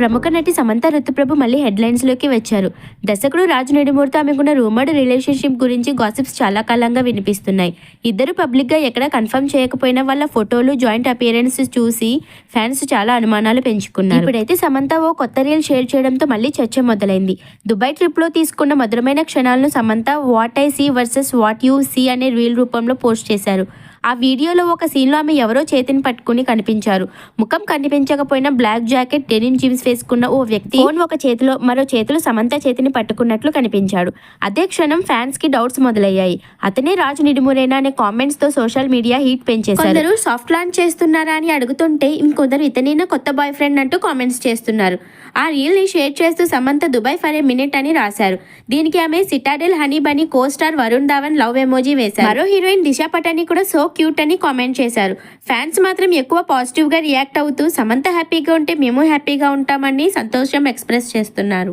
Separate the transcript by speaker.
Speaker 1: ప్రముఖ నటి సమంత రుతుప్రభు మళ్ళీ హెడ్లైన్స్లోకి వచ్చారు. దర్శకుడు రాజు నెడుమూరితో ఆమెకున్న రూమర్డ్ రిలేషన్షిప్ గురించి గాసిప్స్ చాలా కాలంగా వినిపిస్తున్నాయి. ఇద్దరు పబ్లిక్గా ఎక్కడ కన్ఫర్మ్ చేయకపోయినా వాళ్ళ ఫోటోలు జాయింట్ అపియరెన్స్ చూసి ఫ్యాన్స్ చాలా అనుమానాలు పెంచుకున్నారు. ఇప్పుడైతే సమంత ఓ కొత్త రీల్ షేర్ చేయడంతో మళ్ళీ చర్చ మొదలైంది. దుబాయ్ ట్రిప్లో తీసుకున్న మధురమైన క్షణాలను Samantha what I see versus what you see అనే రీల్ రూపంలో పోస్ట్ చేశారు. ఆ వీడియోలో ఒక సీన్లో ఆమె ఎవరో చేతిని పట్టుకుని కనిపించారు. ముఖం కనిపించకపోయినా బ్లాక్ జాకెట్ డెనిమ్ జీన్స్ వేసుకున్న ఓ వ్యక్తి ఫోన్ ఒక చేతిలో మరో చేతిలో సమంత చేతిని పట్టుకున్నట్లు కనిపించాడు. అదే క్షణం ఫ్యాన్స్కి డౌట్స్ మొదలయ్యాయి. అతనే రాజు నిడుమురేనా అనే కామెంట్స్తో సోషల్ మీడియా హీట్ పెంచేశారు కొందరు సాఫ్ట్ లాంచ్ చేస్తున్నారా అని అడుగుతుంటే ఇంకొందరు ఇతనైనా కొత్త బాయ్ ఫ్రెండ్ అంటూ కామెంట్స్ చేస్తున్నారు. ఆ రీల్ని షేర్ చేస్తూ Samantha Dubai for a minute అని రాశారు. దీనికి ఆమె Citadel honey bunny co star Varun Dhawan love emoji వేశారు. మరో హీరోయిన్ దిశా పటాని కూడా సో క్యూట్ అని కామెంట్ చేశారు. ఫ్యాన్స్ మాత్రం ఎక్కువ పాజిటివ్గా రియాక్ట్ అవుతూ సమంత హ్యాపీగా ఉంటే మేము హ్యాపీగా ఉంటామని సంతోషం ఎక్స్ప్రెస్ చేస్తున్నారు.